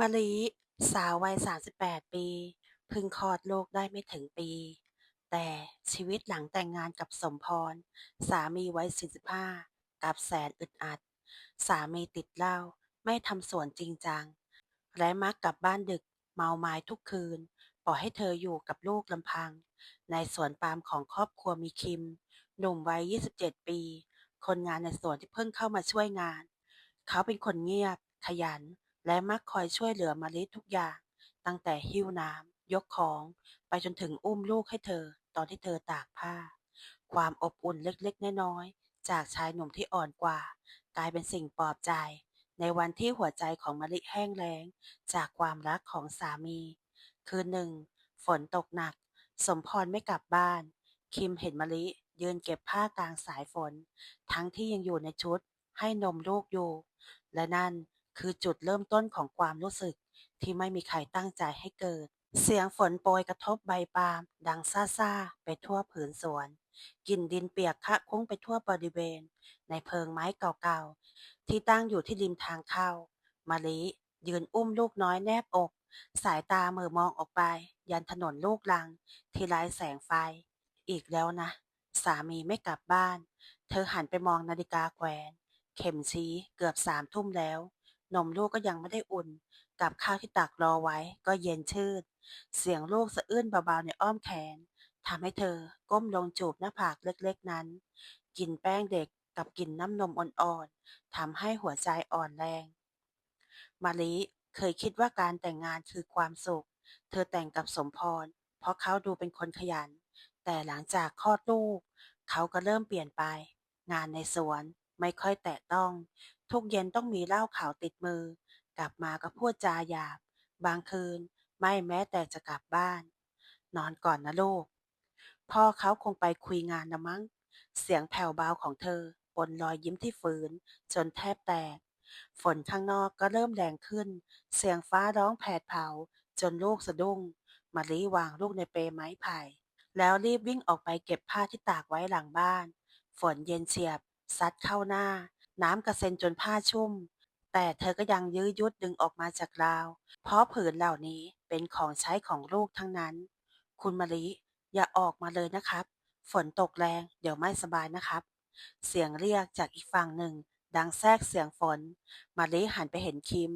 มะลิ สาววัย 38 ปีพิ่งคลอดลูกได้ไม่ถึงปี แต่ชีวิตหลังแต่งงานกับสมพร สามีวัย 45กับแสนอึดอัด สามีติดเหล้าไม่ทำสวนจริงจัง และมักกลับบ้านดึกเมาไม้ทุกคืน ปล่อยให้เธออยู่กับลูกลำพัง ในสวนปาล์มของครอบครัวมีคิม หนุ่มวัย 27 ปี คนงานในสวนที่เพิ่งเข้ามาช่วยงาน เขาเป็นคนเงียบขยัน และมักคอยช่วยเหลือมะลิทุกอย่าง ตั้งแต่หิ้วน้ำยกของ ไปจนถึงอุ้มลูกให้เธอ ตอนที่เธอตากผ้า ความอบอุ่นเล็กๆน้อยๆจากชายหนุ่มที่อ่อนกว่า กลายเป็นสิ่งปลอบใจ ในวันที่หัวใจของมะลิแห้งแล้ง จากความรักของสามี คืนหนึ่ง ฝนตกหนัก สมพรไม่กลับบ้าน คิมเห็นมะลิยืนเก็บผ้ากลางสายฝน ทั้งที่ยังอยู่ในชุดให้นมลูกอยู่ และนั่น คือจุดเริ่มต้นของความรู้สึกที่ไม่มีใครตั้งใจให้เกิด เสียงฝนโปรยกระทบใบปาล์มดังซ่าๆ ไปทั่วผืนสวนกลิ่นดินเปียกคะคุ้งไปทั่วบริเวณ ในเพิงไม้เก่าๆ ที่ตั้งอยู่ที่ริมทางเข้ามะลิยืนอุ้มลูกน้อยแนบอก สายตาเหม่อมองออกไป ยันถนนลูกลัง ที่ไร้แสงไฟ อีกแล้วนะ สามีไม่กลับบ้าน เธอหันไปมองนาฬิกาแขวน เข็มชี้เกือบสามทุ่มแล้ว นมลูกก็ยังไม่ได้อุ่น กับข้าวที่ตักรอไว้ก็เย็นชืด เสียงลูกสะอื้นเบาๆในอ้อมแขนทำให้เธอก้มลงจูบหน้าผากเล็กๆนั้นกลิ่นแป้งเด็กกับกลิ่นน้ำนมอ่อนๆทำให้หัวใจอ่อนแรงมะลิเคยคิดว่าการแต่งงานคือความสุข เธอแต่งกับสมพร เพราะเขาดูเป็นคนขยัน แต่หลังจากคลอดลูก เขาก็เริ่มเปลี่ยนไป งานในสวนไม่ค่อยแตะต้อง ทุกเย็นต้องมีเหล้าขาวติดมือ กลับมาก็พูดจาหยาบ บางคืนไม่แม้แต่จะกลับบ้าน นอนก่อนนะลูก พ่อเขาคงไปคุยงานนะมั้ง เสียงแผ่วเบาของเธอปนรอยยิ้มที่ฝืน จนแทบแตก ฝนข้างนอกก็เริ่มแรงขึ้น เสียงฟ้าร้องแผดเผา จนลูกสะดุ้งมะลิวางลูกในเปลไม้ไผ่ แล้วรีบวิ่งออกไปเก็บผ้าที่ตากไว้หลังบ้าน ฝนเย็นเฉียบ ซัดเข้าหน้า น้ำกระเซ็นจนผ้าชุ่ม แต่เธอก็ยังยื้อยุดดึงออกมาจากราว เพราะผืนเหล่านี้เป็นของใช้ของลูกทั้งนั้น คุณมะลิอย่าออกมาเลยนะครับ ฝนตกแรงเดี๋ยวไม่สบายนะครับ เสียงเรียกจากอีกฝั่งหนึ่ง ดังแทรกเสียงฝนมาลิหันไปเห็นคิม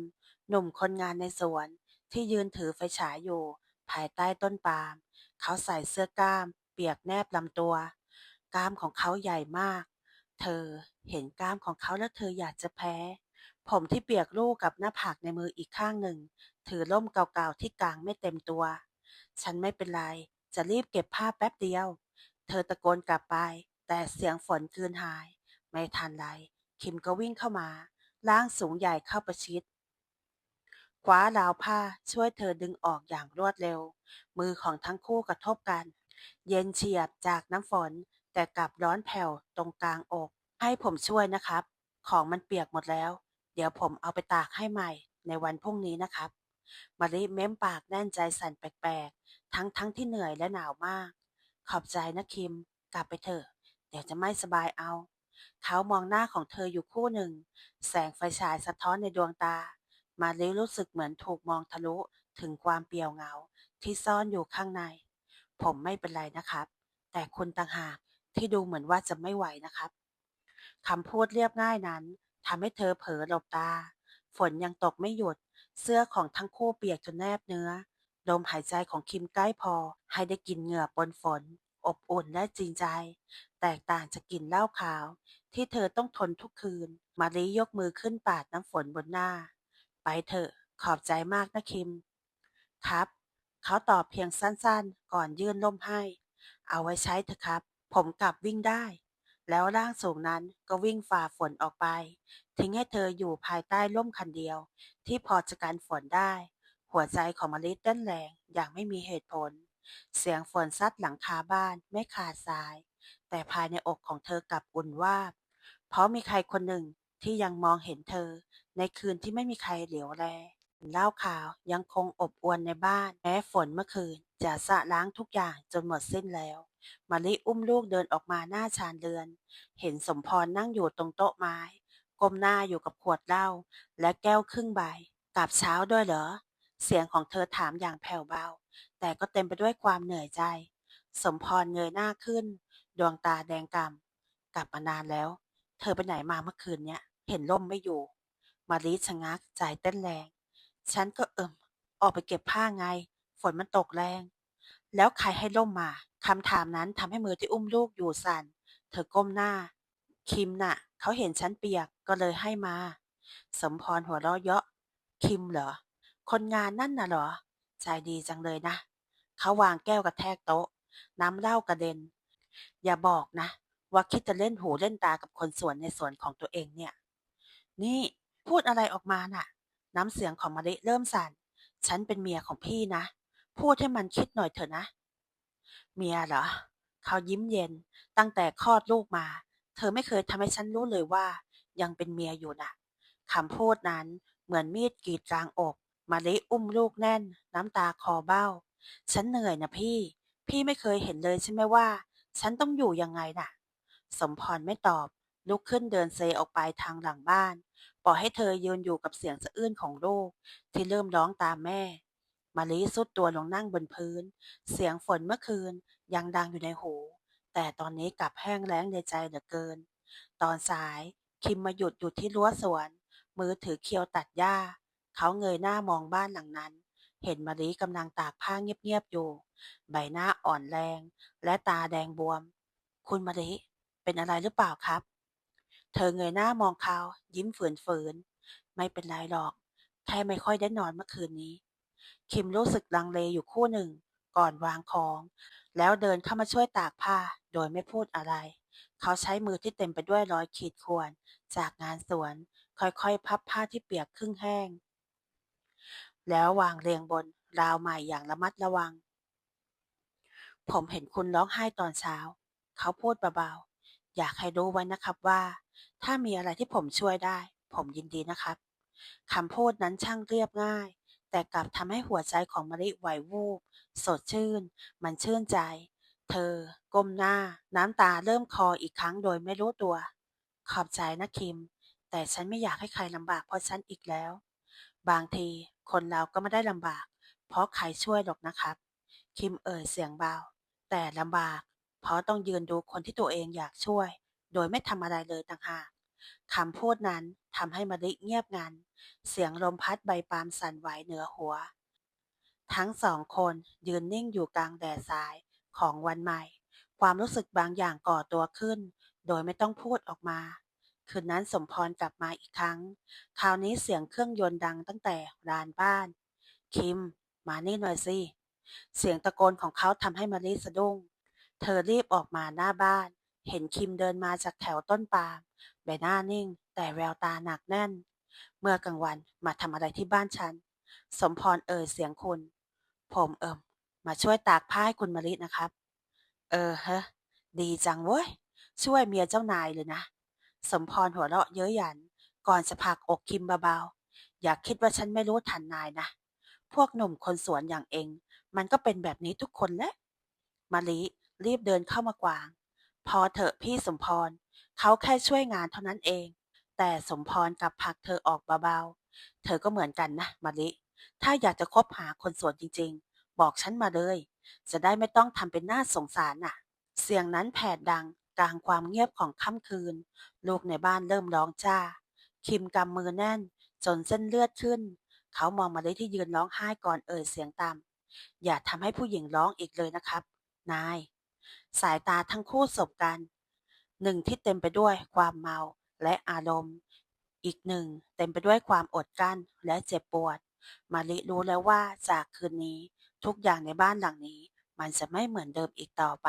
หนุ่มคนงานในสวนที่ยืนถือไฟฉายอยู่ ภายใต้ต้นปาล์มเขาใส่เสื้อกล้าม เปียกแนบลำตัว กล้ามของเขาใหญ่มาก เธอ เห็นกล้ามของเขาแล้วเธออยากจะแพ้ ผมที่เปียกลูกกับหน้าผากในมืออีกข้างหนึ่ง ถือล่มเก่าๆที่กลางไม่เต็มตัว ฉันไม่เป็นไร จะรีบเก็บผ้าแป๊บเดียว เธอตะโกนกลับไป แต่เสียงฝนคืนหาย ไม่ทันไร คิมก็วิ่งเข้ามา ร่างสูงใหญ่เข้าประชิดคว้าราวผ้าช่วยเธอดึงออกอย่างรวดเร็ว มือของทั้งคู่กระทบกัน เย็นเฉียบจากน้ำฝนแต่กลับร้อนแผ่วตรงกลางอก ให้ผมช่วยนะครับ ของมันเปียกหมดแล้ว เดี๋ยวผมเอาไปตากให้ใหม่ในวันพรุ่งนี้นะครับมาริเม้มปากแน่นใจสั่นแปลกๆ ทั้งทั้งที่เหนื่อยและหนาวมาก ขอบใจนะคิม กลับไปเถอะ เดี๋ยวจะไม่สบายเอา เขามองหน้าของเธออยู่คู่หนึ่ง แสงไฟฉายสะท้อนในดวงตา มาริรู้สึกเหมือนถูกมองทะลุถึงความเปลี่ยวเหงา ที่ซ่อนอยู่ข้างใน ผมไม่เป็นไรนะครับ แต่คุณต่างหากที่ดูเหมือนว่าจะไม่ไหวนะครับ คำพูดเรียบง่ายนั้นทำให้เธอเผลอหลบตา ฝนยังตกไม่หยุด เสื้อของทั้งคู่เปียกจนแนบเนื้อ ลมหายใจของคิมใกล้พอ ให้ได้กลินเหงื่อปนฝน อบอุ่นและจริงใจ แตกต่างจากกลิ่นเหล้าขาว ที่เธอต้องทนทุกคืน มารียกมือขึ้นปาดน้ำฝนบนหน้า ไปเถอะ ขอบใจมากนะคิม ครับ เขาตอบเพียงสั้นๆ ก่อนยื่นล่มให้ เอาไว้ใช้เถอะครับ ผมกลับวิ่งได้ แล้วร่างสูงนั้นก็วิ่งฝ่าฝนออกไป ทิ้งให้เธออยู่ภายใต้ร่มคันเดียว ที่พอจะกันฝนได้ หัวใจของมะลิเต้นแรงอย่างไม่มีเหตุผล เสียงฝนซัดหลังคาบ้านไม่ขาดสาย แต่ภายในอกของเธอกลับอุ่นว่า เพราะมีใครคนหนึ่งที่ยังมองเห็นเธอ ในคืนที่ไม่มีใครเหลียวแลเหล้าขาวยังคงอบอวนในบ้านแม้ฝนเมื่อคืนจะสะล้างทุกอย่างจนหมดสิ้นแล้ว มะลิอุ้มลูกเดินออกมาหน้าชานเรือน เห็นสมพรนั่งอยู่ตรงโต๊ะไม้ ก้มหน้าอยู่กับขวดเหล้าและแก้วครึ่งใบกลับเช้าด้วยเหรอ เสียงของเธอถามอย่างแผ่วเบา แต่ก็เต็มไปด้วยความเหนื่อยใจ สมพรเงยหน้าขึ้น ดวงตาแดงกำ่ำกลับมานานแล้ว เธอไปไหนมาเมื่อคืนเนี้ย เห็นล่มไม่อยู่ มารีชะงักใจเต้นแรง ฉันก็เอิมออกไปเก็บผ้าไง ฝนมันตกแรง แล้วใครให้ล่มมา คำถามนั้นทำให้มือที่อุ้มลูกอยู่สั่น เธอก้มหน้า คิมน่ะ เขาเห็นฉันเปียกก็เลยให้มา สมพรหัวเราะเยาะ คิมเหรอ คนงานนั่นน่ะเหรอ ใจดีจังเลยนะ เขาวางแก้วกระแทกโต๊ะ น้ำเหล้ากระเด็น อย่าบอกนะ ว่าคิดจะเล่นหูเล่นตากับคนสวนในสวนของตัวเองเนี่ย นี่พูดอะไรออกมาน่ะ น้ำเสียงของมะลิเริ่มสั่น ฉันเป็นเมียของพี่นะ พูดให้มันคิดหน่อยเถอะนะ เมียเหรอ เขายิ้มเย็น ตั้งแต่คลอดลูกมา เธอไม่เคยทำให้ฉันรู้เลยว่า ยังเป็นเมียอยู่น่ะคำพูดนั้นเหมือนมีดกรีดกลางอก มาลิอุ้มลูกแน่น น้ำตาคอเบ้า ฉันเหนื่อยนะพี่ พี่ไม่เคยเห็นเลยใช่ไหมว่า ฉันต้องอยู่ยังไงน่ะ สมพรไม่ตอบ ลุกขึ้นเดินเซออกไปทางหลังบ้าน ปล่อยให้เธอยืนอยู่กับเสียงสะอื้นของลูก ที่เริ่มร้องตามแม่ มาลีสุดตัวลงนั่งบนพื้น เสียงฝนเมื่อคืนยังดังอยู่ในหู แต่ตอนนี้กลับแห้งแล้งในใจเหลือเกิน ตอนสาย คิมมาหยุดอยู่ที่รั้วสวน มือถือเคียวตัดหญ้า เขาเงยหน้ามองบ้านหลังนั้น เห็นมารีกำลังตากผ้าเงียบๆอยู่ ใบหน้าอ่อนแรง และตาแดงบวม คุณมารีเป็นอะไรหรือเปล่าครับ เธอเงยหน้ามองเขายิ้มฝืนๆไม่เป็นไรหรอกแค่ไม่ค่อยได้นอนเมื่อคืนนี้ คิมรู้สึกลังเลอยู่ครู่หนึ่ง ก่อนวางของ แล้วเดินเข้ามาช่วยตากผ้า โดยไม่พูดอะไร เขาใช้มือที่เต็มไปด้วยรอยขีดข่วน จากงานสวน ค่อยๆ พับผ้าที่เปียกครึ่งแห้ง แล้ววางเรียงบน ราวใหม่อย่างระมัดระวัง ผมเห็นคุณร้องไห้ตอนเช้า เขาพูดเบาๆ อยากให้รู้ไว้นะครับว่า ถ้ามีอะไรที่ผมช่วยได้ ผมยินดีนะครับคำพูดนั้นช่างเรียบง่าย แต่กลับทำให้หัวใจของมะลิไหววูบ สดชื่น มันชื่นใจ เธอ ก้มหน้า น้ำตาเริ่มคลออีกครั้งโดยไม่รู้ตัว ขอบใจนะคิม แต่ฉันไม่อยากให้ใครลำบากเพราะฉันอีกแล้ว บางทีคนเราก็ไม่ได้ลำบาก เพราะใครช่วยหรอกนะครับ คิมเอ่ยเสียงเบา แต่ลำบาก เพราะต้องยืนดูคนที่ตัวเองอยากช่วย โดยไม่ทำอะไรเลยต่างหาก คำพูดนั้นทำให้มะลิเงียบงัน เสียงลมพัดใบปาล์มสั่นไหวเหนือหัว ทั้งสองคนยืนนิ่งอยู่กลางแดดสายของวันใหม่ ความรู้สึกบางอย่างก่อตัวขึ้น โดยไม่ต้องพูดออกมา คืนนั้นสมพรกลับมาอีกครั้ง คราวนี้เสียงเครื่องยนต์ดังตั้งแต่ลานบ้าน คิม มานี่หน่อยสิ เสียงตะโกนของเขาทำให้มารีสะดุ้ง เธอรีบออกมาหน้าบ้าน เห็นคิมเดินมาจากแถวต้นปาล์ม ใบหน้านิ่ง แต่แววตาหนักแน่น เมื่อกลางวันมาทำอะไรที่บ้านฉัน สมพรเอ่ยเสียงคุณ ผมเอิมมาช่วยตากผ้าให้คุณมารินะครับ เออฮะดีจังเว้ย ช่วยเมียเจ้านายเลยนะ สมพรหัวเราะเย้ยหยัน ก่อนจะผลักอกคิมเบาๆ อยากคิดว่าฉันไม่รู้ทันนายนะ พวกหนุ่มคนสวนอย่างเอง มันก็เป็นแบบนี้ทุกคนแหละมาลิรีบเดินเข้ามากวาง พอเถอะพี่สมพร เขาแค่ช่วยงานเท่านั้นเอง แต่สมพรกับผลักเธอออกเบาๆ เธอก็เหมือนกันนะมาลิถ้าอยากจะคบหาคนสวนจริงๆ บอกฉันมาเลย จะได้ไม่ต้องทำเป็นหน้าสงสารน่ะ เสียงนั้นแผดดังกลางความเงียบของค่ำคืน ลูกในบ้านเริ่มร้องจ้า คิมกำมือแน่น จนเส้นเลือดขึ้น เขามองมาได้ที่ยืนร้องไห้ก่อนเอ่ยเสียงต่ำอย่าทำให้ผู้หญิงร้องอีกเลยนะครับ นาย สายตาทั้งคู่สบกัน หนึ่งที่เต็มไปด้วยความเมาและอารมณ์ อีกหนึ่งเต็มไปด้วยความอดกลั้นและเจ็บปวด มาลิรู้แล้วว่าจากคืนนี้ทุกอย่างในบ้านหลังนี้ มันจะไม่เหมือนเดิมอีกต่อไป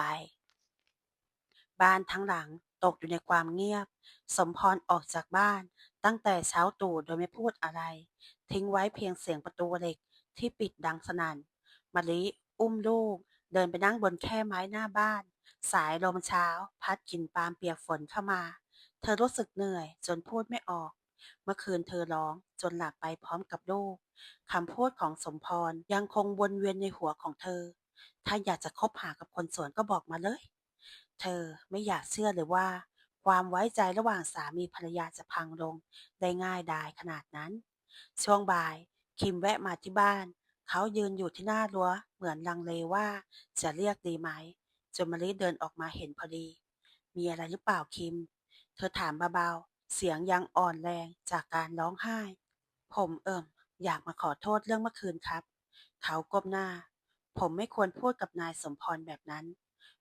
บ้านทั้งหลังตกอยู่ในความเงียบ สมพรออกจากบ้านตั้งแต่เช้าตรู่โดยไม่พูดอะไร ทิ้งไว้เพียงเสียงประตูเหล็กที่ปิดดังสนั่นมะลิอุ้มลูกเดินไปนั่งบนแค่ไม้หน้าบ้าน สายลมเช้า พัดกลิ่นปาล์มเปียกฝนเข้ามา เธอรู้สึกเหนื่อย จนพูดไม่ออก เมื่อคืนเธอร้อง จนหลับไปพร้อมกับลูกคำพูดของสมพรยังคงวนเวียนในหัวของเธอ ถ้าอยากจะคบหากับคนสวนก็บอกมาเลย เธอไม่อยากเชื่อเลยว่า ความไว้ใจระหว่างสามีภรรยาจะพังลง ได้ง่ายดายขนาดนั้น ช่วงบ่าย คิมแวะมาที่บ้าน เขายืนอยู่ที่หน้ารั้ว เหมือนลังเลว่าจะเรียกดีไหม จนมะลิเดินออกมาเห็นพอดี มีอะไรหรือเปล่าคิม เธอถามเบาๆ เสียงยังอ่อนแรงจากการร้องไห้ ผมเอิ่ม อยากมาขอโทษเรื่องเมื่อคืนครับ เขาก้มหน้า ผมไม่ควรพูดกับนายสมพรแบบนั้น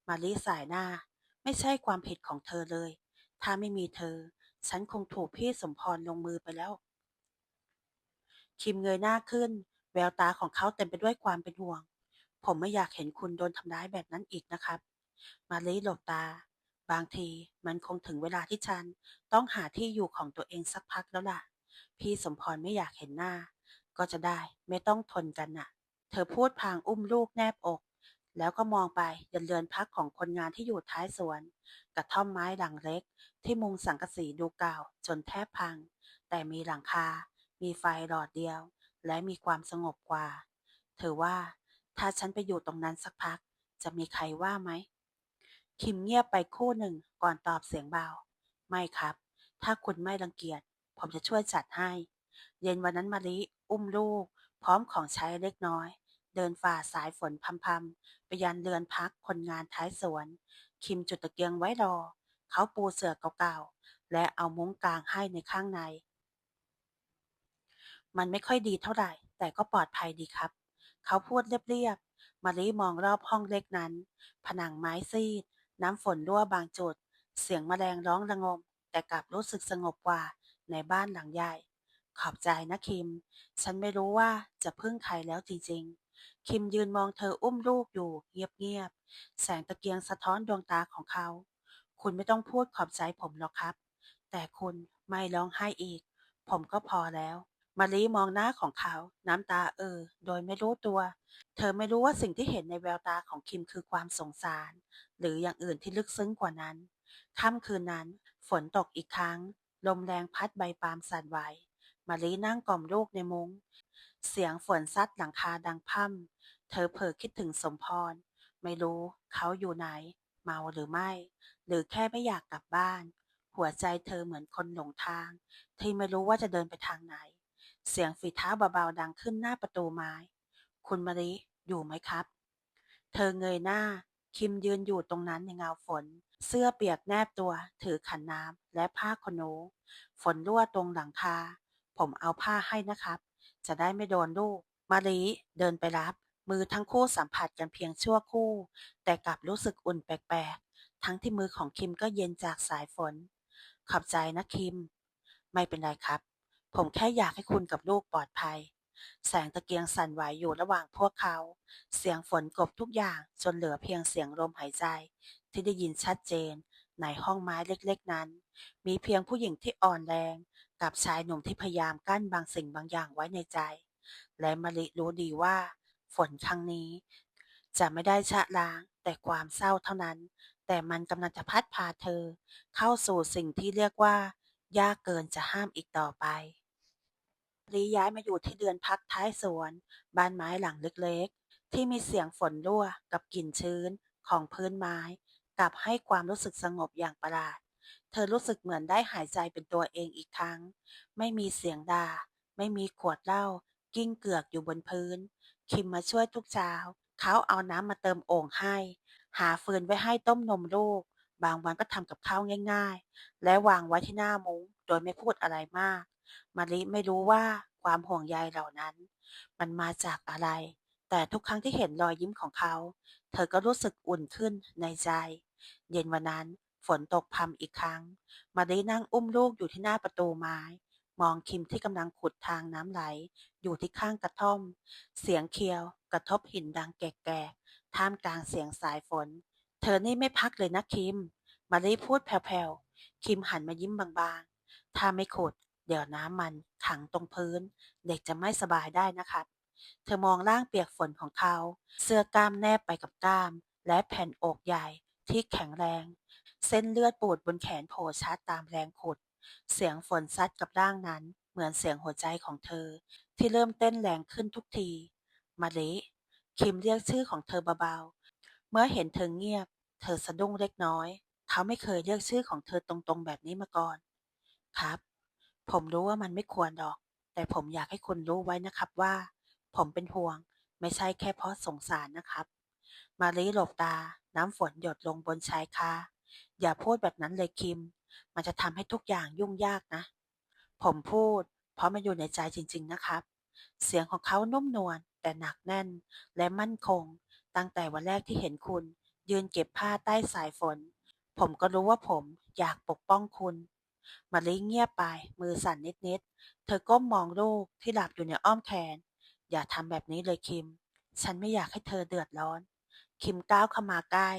มาลิสายหน้า ไม่ใช่ความผิดของเธอเลย ถ้าไม่มีเธอ ฉันคงถูกพี่สมพรลงมือไปแล้ว คิมเงยหน้าขึ้น แววตาของเขาเต็มไปด้วยความเป็นห่วง ผมไม่อยากเห็นคุณโดนทำร้ายแบบนั้นอีกนะครับ มาลิหลบตา บางทีมันคงถึงเวลาที่ฉัน ต้องหาที่อยู่ของตัวเองสักพักแล้วล่ะ พี่สมพรไม่อยากเห็นหน้า ก็จะได้ไม่ต้องทนกันน่ะ เธอพูดพางอุ้มลูกแนบอก แล้วก็มองไปยันเรือนพักของคนงานที่อยู่ท้ายสวน กระท่อมไม้หลังเล็ก ที่มุงสังกะสีดูเก่าจนแทบพัง แต่มีหลังคา มีไฟหลอดเดียว และมีความสงบกว่า เธอว่า ถ้าฉันไปอยู่ตรงนั้นสักพัก จะมีใครว่าไหม คิมเงียบไปคู่หนึ่งก่อนตอบเสียงเบา ไม่ครับ ถ้าคุณไม่รังเกียจ ผมจะช่วยจัดให้ เย็นวันนั้นมาลิอุ้มลูก พร้อมของใช้เล็กน้อย เดินฝ่าสายฝนพำๆไปยันเรือนพักคนงานท้ายสวน คิมจุดตะเกียงไว้รอ เขาปูเสื่อเก่าๆ และเอามุ้งกลางให้ในข้างใน มันไม่ค่อยดีเท่าไหร่ แต่ก็ปลอดภัยดีครับ เขาพูดเรียบๆมารีมองรอบห้องเล็กนั้น ผนังไม้ซีด น้ำฝนรั่วบางจุด เสียงแมลงร้องระงม แต่กลับรู้สึกสงบกว่าในบ้านหลังใหญ่ ขอบใจนะคิม ฉันไม่รู้ว่าจะพึ่งใครแล้วจริงๆ คิมยืนมองเธออุ้มลูกอยู่ เงียบๆ แสงตะเกียงสะท้อนดวงตาของเขา คุณไม่ต้องพูดขอบใจผมหรอกครับ แต่คุณไม่ร้องไห้อีก ผมก็พอแล้ว มารีมองหน้าของเขา น้ำตาเออ โดยไม่รู้ตัว เธอไม่รู้ว่าสิ่งที่เห็นในแววตาของคิมคือความสงสาร หรืออย่างอื่นที่ลึกซึ้งกว่านั้น ค่ำคืนนั้น ฝนตกอีกครั้ง ลมแรงพัดใบปาล์มสั่นไหวมารีนั่งกล่อมลูกในมุง้ง เสียงฝนซัดหลังคาดังพ่ำ เธอเผลอคิดถึงสมพร ไม่รู้เขาอยู่ไหน เมาหรือไม่ หรือแค่ไม่อยากกลับบ้าน หัวใจเธอเหมือนคนหลงทาง ที่ไม่รู้ว่าจะเดินไปทางไหน เสียงฝีเท้าเบาๆดังขึ้นหน้าประตูไม้ คุณมาริอยู่ไหมครับ เธอเงยหน้า คิมยืนอยู่ตรงนั้นในเงาฝน เสื้อเปียกแนบตัว ถือขันน้ำและผ้าขนหนู ฝนรั่วตรงหลังคา ผมเอาผ้าให้นะครับ จะได้ไม่โดนลูกมาริเดินไปรับ มือทั้งคู่สัมผัสกันเพียงชั่วคู่ แต่กลับรู้สึกอุ่นแปลกๆ ทั้งที่มือของคิมก็เย็นจากสายฝน ขอบใจนะคิม ไม่เป็นไรครับ ผมแค่อยากให้คุณกับลูกปลอดภัย แสงตะเกียงสั่นไหวอยู่ระหว่างพวกเขา เสียงฝนกบทุกอย่างจนเหลือเพียงเสียงลมหายใจ ที่ได้ยินชัดเจน ในห้องไม้เล็กๆนั้น มีเพียงผู้หญิงที่อ่อนแรง กับชายหนุ่มที่พยายามกั้นบางสิ่งบางอย่างไว้ในใจ และมะลิรู้ดีว่า ฝนครั้งนี้ จะไม่ได้ชะล้าง แต่ความเศร้าเท่านั้น แต่มันกำลังจะพัดพาเธอ เข้าสู่สิ่งที่เรียกว่ายากเกินจะห้ามอีกต่อไป ลีย้ายมาอยู่ที่เดือนพักท้ายสวน บ้านไม้หลังเล็กๆ ที่มีเสียงฝนรั่วกับกลิ่นชื้นของพื้นไม้ กลับให้ความรู้สึกสงบอย่างประหลาด เธอรู้สึกเหมือนได้หายใจเป็นตัวเองอีกครั้ง ไม่มีเสียงด่า ไม่มีขวดเหล้ากิ้งเกือกอยู่บนพื้น คิมมาช่วยทุกเช้า เขาเอาน้ำมาเติมโอ่งให้ หาฟืนไว้ให้ต้มนมลูก บางวันก็ทำกับข้าวง่าย ๆ และวางไว้ที่หน้ามุง้งโดยไม่พูดอะไรมาก มาริไม่รู้ว่าความห่วงใยเหล่านั้น มันมาจากอะไร แต่ทุกครั้งที่เห็นรอยยิ้มของเขา เธอก็รู้สึกอุ่นขึ้นในใจ เย็นวันนั้นฝนตกพรำอีกครั้ง มารินั่งอุ้มลูกอยู่ที่หน้าประตูไม้ มองคิมที่กำลังขุดทางน้ำไหล อยู่ที่ข้างกระท่อม เสียงเคียว กระทบหินดังแก่ๆท่ามกลางเสียงสายฝน เธอนี่ไม่พักเลยนะคิม มาริพูดแผ่วๆ คิมหันมายิ้มบางๆ ถ้าไม่ขุด เดี๋ยวน้ำมันขังตรงพื้น เด็กจะไม่สบายได้นะครับ เธอมองร่างเปียกฝนของเขา เสื้อกล้ามแนบไปกับกล้าม และแผ่นอกใหญ่ที่แข็งแรง เส้นเลือดปูดบนแขนโผล่ชัดตามแรงขุด เสียงฝนซัดกับร่างนั้น เหมือนเสียงหัวใจของเธอ ที่เริ่มเต้นแรงขึ้นทุกที มาริคิมเรียกชื่อของเธอเบาๆ เมื่อเห็นเธอเงียบ เธอสะดุ้งเล็กน้อย เขาไม่เคยเรียกชื่อของเธอตรงๆแบบนี้มาก่อน ครับ ผมรู้ว่ามันไม่ควรหรอก แต่ผมอยากให้คุณรู้ไว้นะครับว่า ผมเป็นห่วง ไม่ใช่แค่เพราะสงสารนะครับ มารีหลบตา น้ำฝนหยดลงบนชายคา อย่าพูดแบบนั้นเลยคิม มันจะทำให้ทุกอย่างยุ่งยากนะ ผมพูด เพราะมันอยู่ในใจจริง ๆนะครับ เสียงของเขานุ่มนวลแต่หนักแน่น และมั่นคง ตั้งแต่วันแรกที่เห็นคุณ ยืนเก็บผ้าใต้สายฝน ผมก็รู้ว่าผมอยากปกป้องคุณ มารีเงียบไป มือสั่นนิดๆ เธอก้มมองลูกที่หลับอยู่ในอ้อมแขน อย่าทำแบบนี้เลยคิม ฉันไม่อยากให้เธอเดือดร้อน คิมก้าวเข้ามาใกล้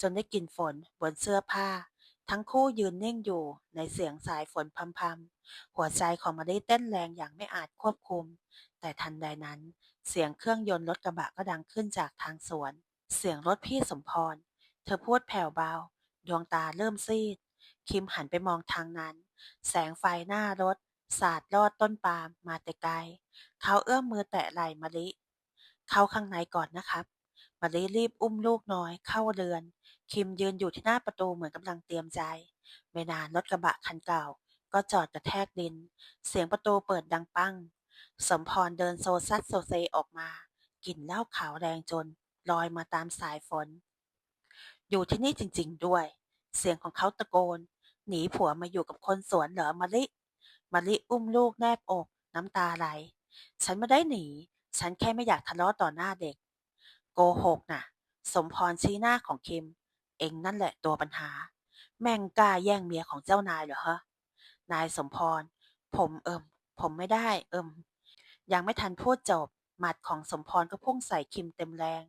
จนได้กลิ่นฝนบนเสื้อผ้า ทั้งคู่ยืนนิ่งอยู่ในเสียงสายฝนพรำๆ หัวใจของมารีเต้นแรงอย่างไม่อาจควบคุม แต่ทันใดนั้น เสียงเครื่องยนต์รถกระบะก็ดังขึ้นจากทางสวน เสียงรถพี่สมพร เธอพูดแผ่วเบา ดวงตาเริ่มซีด คิมหันไปมองทางนั้น แสงไฟหน้ารถ สาดลอดต้นปาล์มมาแต่ไกล เขาเอื้อมมือแตะไหล่มะลิ เข้าข้างในก่อนนะครับมะลิรีบอุ้มลูกน้อยเข้าเรือน คิมยืนอยู่ที่หน้าประตูเหมือนกำลังเตรียมใจ ไม่นานรถกระบะคันเก่า ก็จอดกระแทกดิน เสียงประตูเปิดดังปัง สมพรเดินโซซัดโซเซออกมากลิ่นเหล้าขาวแรงจนลอยมาตามสายฝน อยู่ที่นี่จริง ๆ ด้วย เสียงของเขาตะโกน หนีผัวมาอยู่กับคนสวนเหรอมะลิมะลิอุ้มลูกแนบอก น้ำตาไหล ฉันไม่ได้หนี ฉันแค่ไม่อยากทะเลาะต่อหน้าเด็ก โกหกน่ะ สมพรชี้หน้าของคิม เองนั่นแหละตัวปัญหา แม่งกล้าแย่งเมียของเจ้านายเหรอฮะ นายสมพร ผมเอิม ผมไม่ได้เอิม ยังไม่ทันพูดจบ หมัดของสมพรก็พุ่งใส่คิมเต็มแรง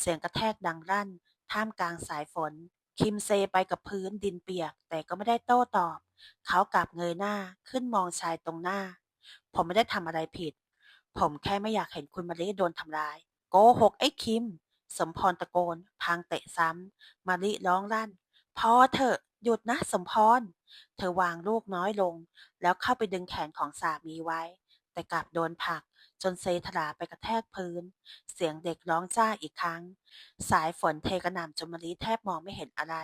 เสียงกระแทกดังลั่น ท่ามกลางสายฝน คิมเซไปกับพื้นดินเปียก แต่ก็ไม่ได้โต้ตอบ เขากลับเงยหน้าขึ้นมองชายตรงหน้า ผมไม่ได้ทำอะไรผิด ผมแค่ไม่อยากเห็นคุณมาริโดนทำร้าย โกหกไอ้คิม สมพรตะโกนพางเตะซ้ำมาริร้องลั่น พอเถอะ หยุดนะสมพร เธอวางลูกน้อยลง แล้วเข้าไปดึงแขนของสามีไว้ แต่กลับโดนผลัก จนเซถลาไปกระแทกพื้น เสียงเด็กร้องจ้าอีกครั้ง สายฝนเทกระหน่ำจนมารีแทบมองไม่เห็นอะไร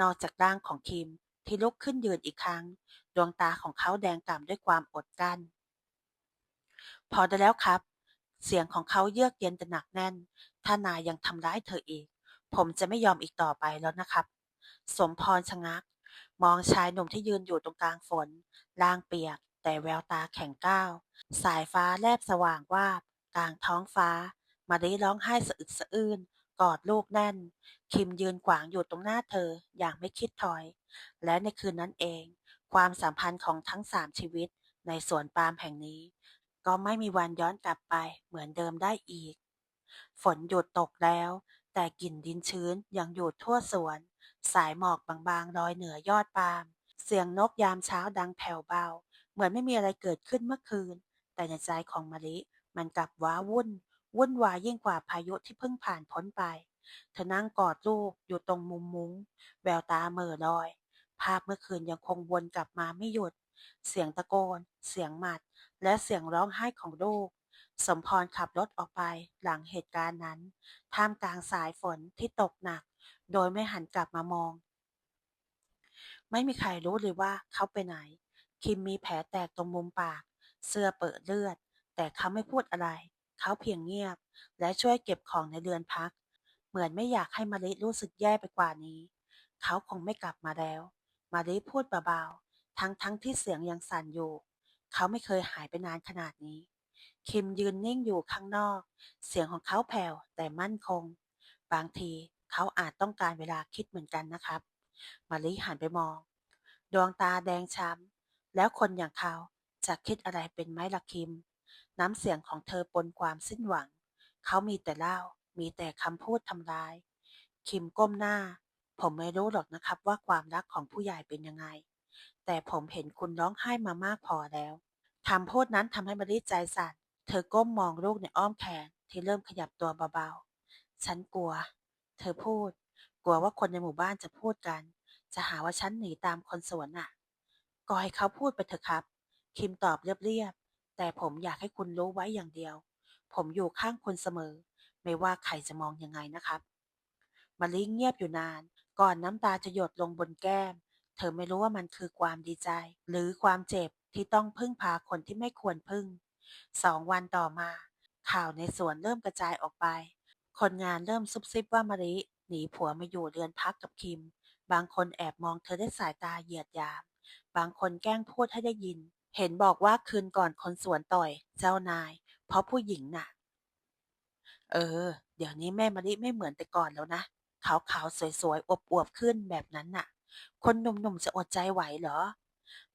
นอกจากร่างของคิมที่ลุกขึ้นยืนอีกครั้ง ดวงตาของเขาแดงก่ำด้วยความอดกลั้น พอได้แล้วครับ เสียงของเขาเยือกเย็นแต่หนักแน่น ถ้านายยังทำร้ายเธออีก ผมจะไม่ยอมอีกต่อไปแล้วนะครับ สมพรชะงัก มองชายหนุ่มที่ยืนอยู่ตรงกลางฝนร่างเปียก แต่แววตาแข็งก้าว สายฟ้าแลบสว่างวาบกลางท้องฟ้า มารีร้องไห้สะอึกสะอื้นกอดลูกแน่น คิมยืนขวางอยู่ตรงหน้าเธออย่างไม่คิดถอย และในคืนนั้นเอง ความสัมพันธ์ของทั้งสามชีวิตในสวนปาล์มแห่งนี้ ก็ไม่มีวันย้อนกลับไปเหมือนเดิมได้อีก ฝนหยุดตกแล้ว แต่กลิ่นดินชื้นยังอยู่ทั่วสวน สายหมอกบางๆลอยเหนือยอดปาล์มเสียงนกยามเช้าดังแผ่วเบา มือนไม่มีอะไรเกิดขึ้นเมื่อคืน แต่ในใจของมะลิมันกลับว้าวุ่น วุ่นวายยิ่งกว่าพายุที่เพิ่งผ่านพ้นไป เธอนั่งกอดลูกอยู่ตรงมุมมุง้ง แววตาเหม่อลอย ภาพเมื่อคืนยังคงวนกลับมาไม่หยุด เสียงตะโกน เสียงหมัด และเสียงร้องไห้ของลูก สมพรขับรถออกไปหลังเหตุการณ์นั้น ท่ามกลางสายฝนที่ตกหนัก โดยไม่หันกลับมามอง ไม่มีใครรู้เลยว่าเขาไปไหน คิมมีแผลแตกตรงมุมปาก เสื้อเปิดเลือด แต่เขาไม่พูดอะไร เขาเพียงเงียบ และช่วยเก็บของในเรือนพัก เหมือนไม่อยากให้มาริรู้สึกแย่ไปกว่านี้ เขาคงไม่กลับมาแล้ว มาริพูดเบาๆ ทั้งๆทที่เสียงยังสั่นอยู่ เขาไม่เคยหายไปนานขนาดนี้ คิมยืนนิ่งอยู่ข้างนอก เสียงของเขาแผ่วแต่มั่นคง บางทีเขาอาจต้องการเวลาคิดเหมือนกันนะครับ มาริหันไปมอง ดวงตาแดงช้ำ แล้วคนอย่างเขาจะคิดอะไรเป็นไหมล่ะคิม น้ำเสียงของเธอปนความสิ้นหวัง เขามีแต่เล่า มีแต่คำพูดทำร้าย คิมก้มหน้า ผมไม่รู้หรอกนะครับว่าความรักของผู้ใหญ่เป็นยังไง แต่ผมเห็นคุณร้องไห้มามากพอแล้วคำพูดนั้นทำให้มาริใจสั่น เธอก้มมองลูกในอ้อมแขนที่เริ่มขยับตัวเบาๆ ฉันกลัว เธอพูด กลัวว่าคนในหมู่บ้านจะพูดกัน จะหาว่าฉันหนีตามคนสวนน่ะ ก็ให้เขาพูดไปเถอะครับ คิมตอบเรียบๆ แต่ผมอยากให้คุณรู้ไว้อย่างเดียว ผมอยู่ข้างคุณเสมอ ไม่ว่าใครจะมองยังไงนะครับมาลิเงียบอยู่นาน ก่อนน้ำตาจะหยดลงบนแก้ม เธอไม่รู้ว่ามันคือความดีใจ หรือความเจ็บที่ต้องพึ่งพาคนที่ไม่ควรพึ่ง สองวันต่อมา ข่าวในสวนเริ่มกระจายออกไป คนงานเริ่มซุบซิบว่ามะลิหนีผัวมาอยู่เรือนพักกับคิม บางคนแอบมองเธอด้วยสายตาเหยียดยาม บางคนแกล้งพูดให้ได้ยิน เห็นบอกว่าคืนก่อนคนสวนต่อย เจ้านาย เพราะผู้หญิงน่ะ เออ เดี๋ยวนี้แม่มะลิไม่เหมือนแต่ก่อนแล้วนะ ขาวๆ สวยๆ อวบๆ ขึ้นแบบนั้นน่ะ คนหนุ่มๆ จะอดใจไหวเหรอ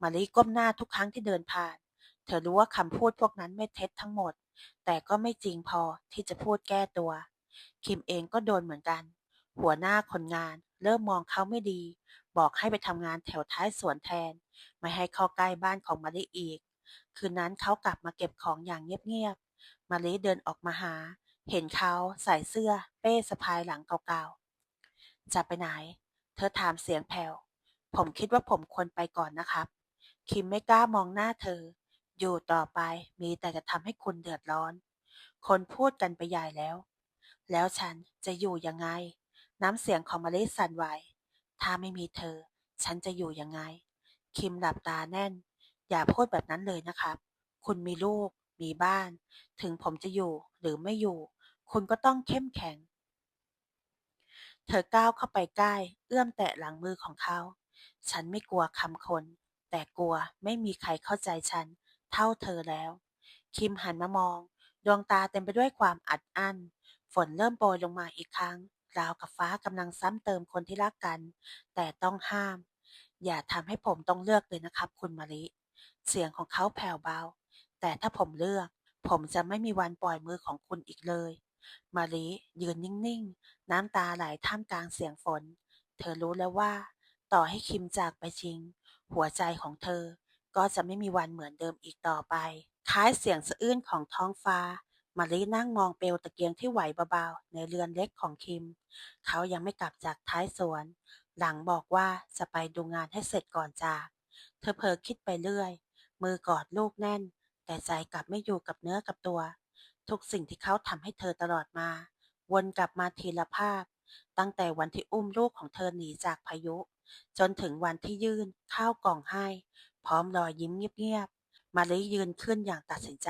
มะลิก้มหน้าทุกครั้งที่เดินผ่าน เธอรู้ว่าคำพูดพวกนั้นไม่เท็จทั้งหมด แต่ก็ไม่จริงพอที่จะพูดแก้ตัว คิมเองก็โดนเหมือนกัน หัวหน้าคนงานเริ่มมองเขาไม่ดี บอกให้ไปทำงานแถวท้ายสวนแทน ไม่ให้เข้าใกล้บ้านของมะลิอีก คืนนั้นเขากลับมาเก็บของอย่างเงียบๆมะลิเดินออกมาหา เห็นเขาใส่เสื้อ เป้สะพายหลังเก่าๆ จะไปไหน เธอถามเสียงแผ่ว ผมคิดว่าผมควรไปก่อนนะครับ คิมไม่กล้ามองหน้าเธอ อยู่ต่อไปมีแต่จะทำให้คุณเดือดร้อน คนพูดกันไปใหญ่แล้ว แล้วฉันจะอยู่ยังไง น้ำเสียงของมะลิสั่นไหว ถ้าไม่มีเธอ ฉันจะอยู่ยังไง คิมหลับตาแน่น อย่าพูดแบบนั้นเลยนะครับ คุณมีลูก มีบ้าน ถึงผมจะอยู่หรือไม่อยู่ คุณก็ต้องเข้มแข็ง เธอก้าวเข้าไปใกล้ เอื้อมแตะหลังมือของเขา ฉันไม่กลัวคำคน แต่กลัวไม่มีใครเข้าใจฉัน เท่าเธอแล้ว คิมหันมามอง ดวงตาเต็มไปด้วยความอัดอั้น ฝนเริ่มโปรยลงมาอีกครั้ง ราวกับฟ้ากำลังซ้ำเติมคนที่รักกัน แต่ต้องห้าม อย่าทำให้ผมต้องเลือกเลยนะครับ คุณมะลิเสียงของเขาแผ่วเบา แต่ถ้าผมเลือก ผมจะไม่มีวันปล่อยมือของคุณอีกเลย มาลิยืนนิ่งๆ น้ำตาไหลท่ามกลางเสียงฝน เธอรู้แล้วว่า ต่อให้คิมจากไปจริง หัวใจของเธอก็จะไม่มีวันเหมือนเดิมอีกต่อไปคล้ายเสียงสะอื้นของท้องฟ้า มาลินั่งมองเปลวตะเกียงที่ไหวเบาๆในเรือนเล็กของคิม เขายังไม่กลับจากท้ายสวน หลังบอกว่าจะไปดูงานให้เสร็จก่อนจาก เธอเผลอคิดไปเรื่อย มือกอดลูกแน่น แต่ใจกลับไม่อยู่กับเนื้อกับตัว ทุกสิ่งที่เขาทำให้เธอตลอดมา วนกลับมาทีละภาพ ตั้งแต่วันที่อุ้มลูกของเธอหนีจากพายุ จนถึงวันที่ยื่นข้าวกล่องให้ พร้อมรอยยิ้มเงียบๆมาลิยืนขึ้นอย่างตัดสินใจ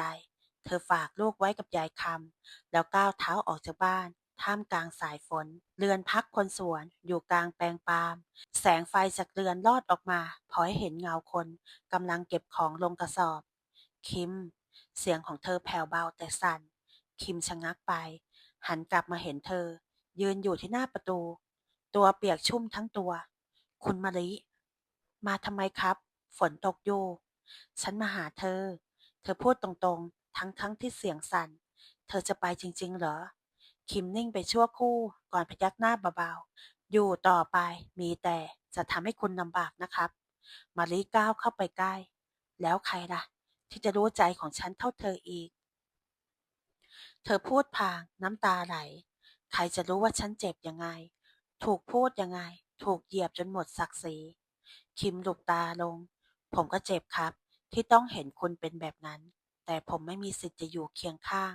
เธอฝากลูกไว้กับยายคำแล้วก้าวเท้าออกจากบ้าน ท่ามกลางสายฝน เรือนพักคนสวน อยู่กลางแปลงปาล์มแสงไฟจากเรือนลอดออกมาพอให้เห็นเงาคนกำลังเก็บของลงกระสอบ คิม เสียงของเธอแผ่วเบาแต่สั่น คิมชะงักไป หันกลับมาเห็นเธอ ยืนอยู่ที่หน้าประตู ตัวเปียกชุ่มทั้งตัว คุณมะลิมาทำไมครับ ฝนตกอยู่ ฉันมาหาเธอ เธอพูดตรง ทั้งๆทที่เสียงสั่น เธอจะไปจริง ๆ เหรอ คิมนิ่งไปชั่วคู่ ก่อนพยักหน้าเบาๆ อยู่ต่อไป มีแต่จะทำให้คุณลำบากนะครับ มาลิก้าวเข้าไปใกล้ แล้วใครล่ะ ที่จะรู้ใจของฉันเท่าเธออีก เธอพูดพางน้ำตาไหล ใครจะรู้ว่าฉันเจ็บยังไง ถูกพูดยังไง ถูกเหยียบจนหมดศักดิ์ศรี คิมหลุบตาลง ผมก็เจ็บครับที่ต้องเห็นคุณเป็นแบบนั้น แต่ผมไม่มีสิทธิ์จะอยู่เคียงข้าง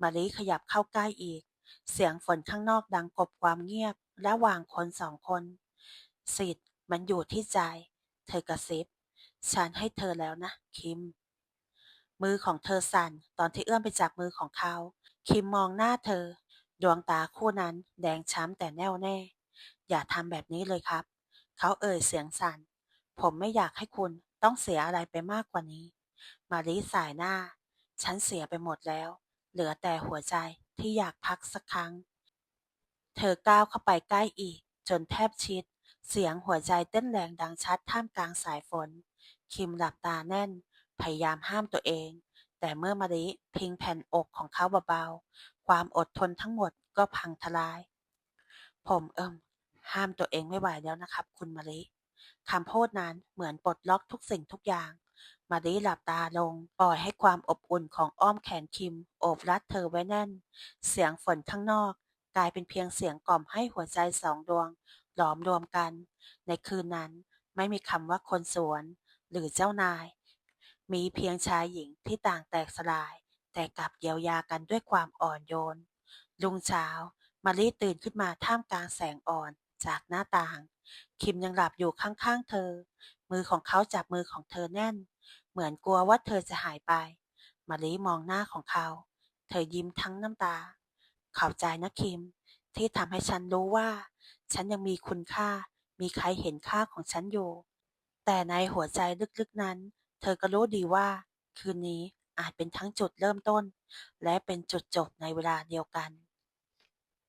มาลิขยับเข้าใกล้อีก เสียงฝนข้างนอกดังกบความเงียบ ระหว่างคนสองคน สิทธิ์มันอยู่ที่ใจ เธอกระซิบ ฉันให้เธอแล้วนะ คิม มือของเธอสั่นตอนที่เอื้อมไปจับมือของเขา คิมมองหน้าเธอ ดวงตาคู่นั้นแดงช้ำแต่แน่วแน่ อย่าทำแบบนี้เลยครับ เขาเอ่ยเสียงสั่น ผมไม่อยากให้คุณต้องเสียอะไรไปมากกว่านี้ มาลิสายหน้า ฉันเสียไปหมดแล้ว เหลือแต่หัวใจที่อยากพักสักครั้ง เธอก้าวเข้าไปใกล้อีก จนแทบชิด เสียงหัวใจเต้นแรงดังชัดท่ามกลางสายฝน คิมหลับตาแน่น พยายามห้ามตัวเอง แต่เมื่อมาริพิงแผ่นอกของเขาเบาๆ ความอดทนทั้งหมดก็พังทลาย ผมเอิมห้ามตัวเองไม่ไหวแล้วนะครับ คุณมาริคำพูดนั้นเหมือนปลดล็อกทุกสิ่งทุกอย่าง มาริหลับตาลง ปล่อยให้ความอบอุ่นของอ้อมแขนคิม โอบรัดเธอไว้แน่น เสียงฝนข้างนอก กลายเป็นเพียงเสียงกล่อมให้หัวใจสองดวง หลอมรวมกัน ในคืนนั้นไม่มีคำว่าคนสวน หรือเจ้านาย มีเพียงชายหญิงที่ต่างแตกสลาย แต่กลับเยียวยากันด้วยความอ่อนโยนรุ่งเช้า มารีตื่นขึ้นมาท่ามกลางแสงอ่อนจากหน้าต่าง คิมยังหลับอยู่ข้างๆเธอ มือของเขาจับมือของเธอแน่น เหมือนกลัวว่าเธอจะหายไปมาลิมองหน้าของเขา เธอยิ้มทั้งน้ำตา ขอบใจนะคิม ที่ทำให้ฉันรู้ว่า ฉันยังมีคุณค่า มีใครเห็นค่าของฉันอยู่ แต่ในหัวใจลึกๆนั้น เธอก็รู้ดีว่า คืนนี้อาจเป็นทั้งจุดเริ่มต้น และเป็นจุดจบในเวลาเดียวกัน